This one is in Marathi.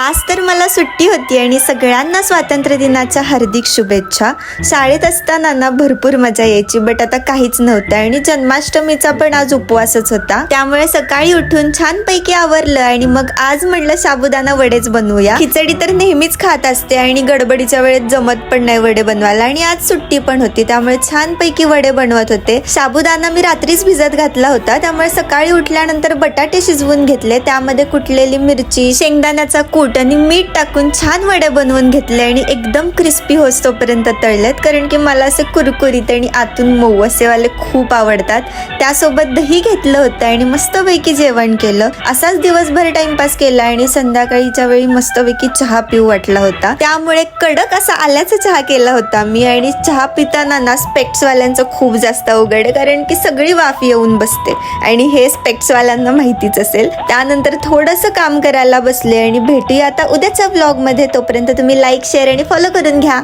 आज तर मला सुट्टी होती आणि सगळ्यांना स्वातंत्र्य दिनाच्या हार्दिक शुभेच्छा. शाळेत असताना ना भरपूर मजा यायची बट आता काहीच नव्हतं आणि जन्माष्टमीचा पण आज उपवासच होता. त्यामुळे सकाळी उठून छानपैकी आवरलं आणि मग आज म्हटलं साबुदाणा वडेच बनवूया. खिचडी तर नेहमीच खात असते आणि गडबडीच्या वेळेत जमत पण नाही वडे बनवायला आणि आज सुट्टी पण होती त्यामुळे छानपैकी वडे बनवत होते. साबुदाणा मी रात्रीच भिजत घातला होता त्यामुळे सकाळी उठल्यानंतर बटाटे शिजवून घेतले. त्यामध्ये कुटलेली मिरची शेंगदाण्याचा कूट आणि मीठ टाकून छान वडे बनवून घेतले आणि एकदम क्रिस्पी होतोपर्यंत तळल्यात. तळलेत कारण की मला असे कुरकुरीत आणि आतून मऊ असेवाले खूप आवडतात. त्यासोबत दही घेतलं होतं आणि मस्तपैकी जेवण केलं. असाच दिवसभर टाइमपास केला आणि संध्याकाळीच्या वेळी मस्तपैकी चहा पिऊ वाटला होता. त्यामुळे कडक असा आल्याचा चहा केला होता मी आणि चहा पिताना ना स्पेक्ट्सवाल्यांचं खूप जास्त अवघड आहे. कारण की सगळी वाफ येऊन बसते. आणि हे स्पेक्ट्सवाल्यांना माहितीच असेल. त्यानंतर थोडंसं काम करायला बसले आणि भेटी भेटूया. आता उद्याच्या ब्लॉगमध्ये तोपर्यंत तुम्ही लाईक शेअर आणि फॉलो करून घ्या.